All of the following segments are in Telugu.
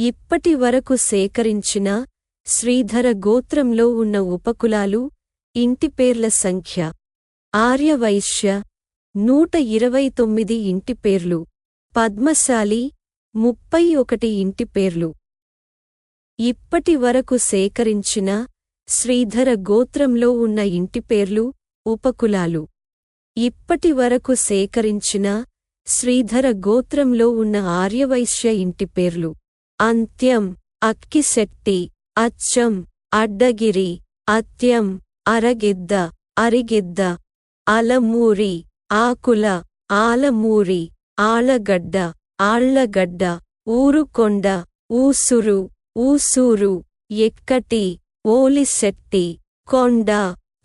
ఇప్పటి వరకు సేకరించిన శ్రీధర గోత్రంలో ఉన్న ఉపకులాలు ఇంటిపేర్ల సంఖ్య. ఆర్యవైశ్య నూట ఇరవై తొమ్మిది ఇంటిపేర్లు పద్మశాలి ముప్పై ఒకటి ఇంటిపేర్లు ఇప్పటి వరకు సేకరించిన శ్రీధర గోత్రంలో ఉన్న ఇంటిపేర్లు ఉపకులాలు. ఇప్పటి వరకు సేకరించిన శ్రీధర గోత్రంలో ఉన్న ఆర్యవైశ్య ఇంటిపేర్లు అంత్యం అక్కిశెట్టి అచ్చం అడ్డగిరి అత్యం అరగిద్ద అరిగిద్ద అలమూరి ఆకుల ఆలమూరి ఆళగడ్డ ఆళ్ళగడ్డ ఊరుకొండ ఊసురు ఊసూరు ఎక్కటి ఓలిశెట్టి కొండ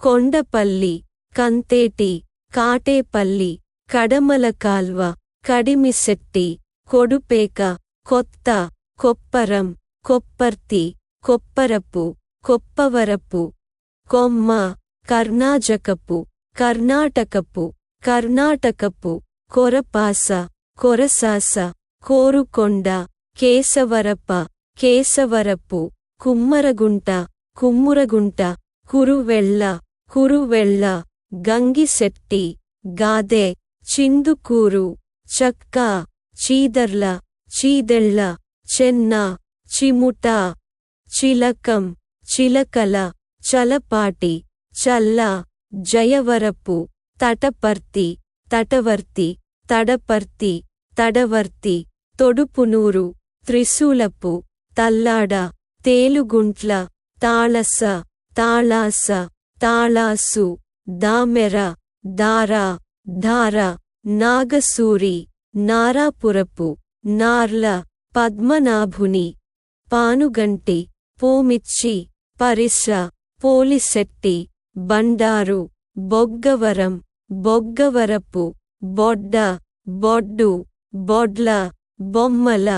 కొండపల్లి కంతేటి కాటేపల్లి కడమల కాల్వ కడిమిశెట్టి కొడుపేక కొత్త కొప్పరం కొప్పర్తి కొప్పరపు కొప్పవరపు కొమ్మ కర్ణాజకపు కర్ణాటకపు కర్ణాటకపు కొరపాస కొరసాస కోరుకొండ కేసవరప కేసవరపు కుమ్మరగుంట కుమ్మురగుంట కురువెళ్ళ కురువెళ్ళ గంగిశెట్టి గాదె చిందుకూరు చక్క చీదర్ల చీదెళ్ళ చెన్న చిముట చిలకం చిలకల చలపాటి చల్ల జయవరపు తటపర్తి తటవర్తి తడపర్తి తడవర్తి తొడుపునూరు త్రిశూలపు తల్లాడ తేలుగుంట్ల తాళస తాళాస తాళాసు దామెర దార ధార నాగసూరి నారాపురపు నార్ల పద్మనాభుని పానుగంటి పోమిచ్చి పరిశ పోలిశెట్టి బండారు బొగ్గవరం బొగ్గవరపు బొడ్డ బొడ్డు బొడ్ల బొమ్మల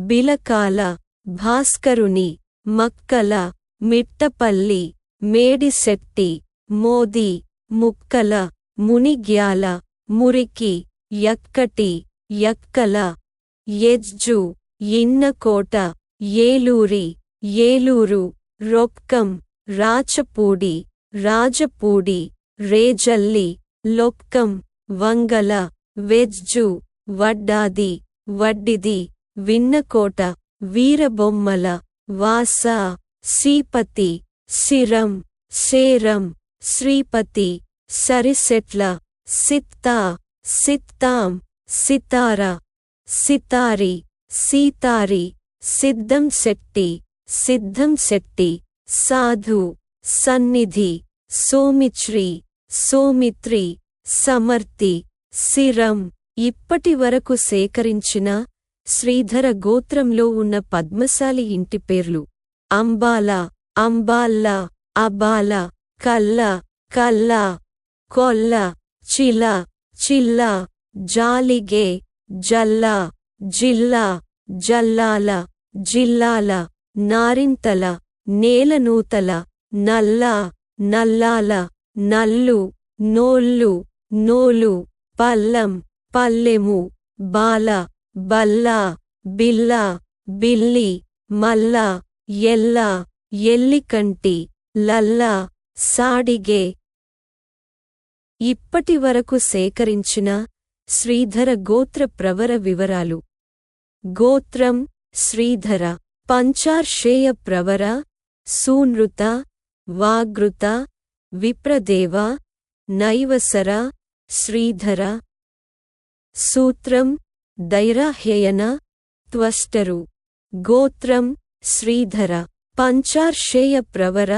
బిలకాల భాస్కరుని మక్కల మిట్టపల్లి మేడిశెట్టి మోది ముక్కల మునిగ్యాల మురికి యక్కటి యక్కల ఎజ్జు ఇన్నకోట ఏలూరి ఏలూరు రొక్కం రాచపూడి రాజపూడి రేజల్లి లొక్కం వంగల వెజ్జు వడ్డాది వడ్డిది విన్నకోట వీరబొమ్మల వాస సీపతి సిరం సేరం శ్రీపతి సరిసెట్ల సిత్తా సిత్తాం సితార సితారి సీతారి సిద్ధం శెట్టి సిద్ధం శెట్టి సాధు సన్నిధి సోమిశ్రీ సోమిత్రి సమర్తి సిరం. ఇప్పటి వరకు సేకరించిన శ్రీధర గోత్రంలో ఉన్న పద్మశాలి ఇంటి పేర్లు అంబాల అంబాల్ల అబాల కల్ల కల్ల కొల్ల చిల చిల్ల జాలిగే జల్ల. జిల్లా జల్లాల జిల్లాల నారింతల నేలనూతల నల్లా నల్లాల నల్లు నోళ్ళు నోలు పల్లం పల్లెము బాల బల్లా బిల్లా బిల్లి మల్ల ఎల్లా ఎల్లికంటి లల్లా సాడిగే. ఇప్పటి వరకు సేకరించిన శ్రీధర గోత్ర ప్రవర వివరాలు. గోత్రం శ్రీధర పంచార్షేయ ప్రవర సూనృత వాగృత విప్రదేవ నైవసర శ్రీధర సూత్రం దైరాహ్యయన త్వష్టరు గోత్రం శ్రీధర పంచార్షేయ ప్రవర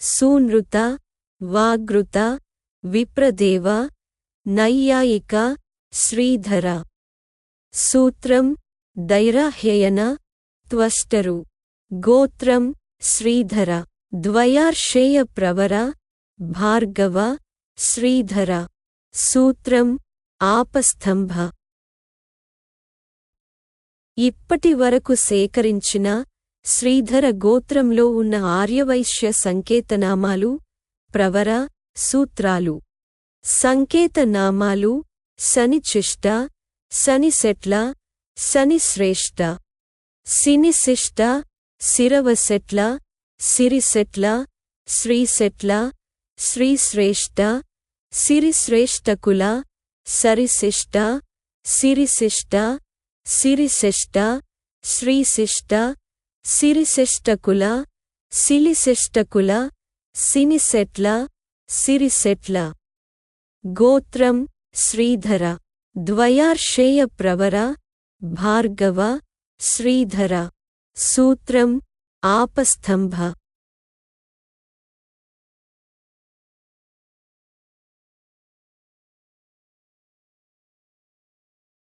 సూనృత వాగృత విప్రదేవ నైయాయిక శ్రీధర సూత్రం దైరాహ్యయన త్వష్టరు గోత్రం శ్రీధర ద్వయార్షేయ ప్రవర భార్గవ శ్రీధర సూత్రం ఆపస్తంభ ఇప్పటి వరకు సేకరించిన శ్రీధర గోత్రంలో ఉన్న ఆర్యవైశ్య సంకేతనామాలు ప్రవర సూత్రాలు సంకేతనామాలు శనిచిష్ట శనిశెట్ల శనిశ్రేష్ట. సినిశిష్ట సిరవసెట్ల సిరిసెట్ల శ్రీశెట్ల శ్రీశ్రేష్ట సిరిశ్రేష్టకుల సరిశిష్ట సిరిశిష్ట సిరిశిష్ట శ్రీశిష్ట సిరిశిష్టకుల సిలిశిష్టకుల సినిసెట్ల సిరిసెట్ల గోత్రం శ్రీధర. ద్వయార్షేయ ప్రవర భార్గవ శ్రీధర సూత్రం ఆపస్తంభ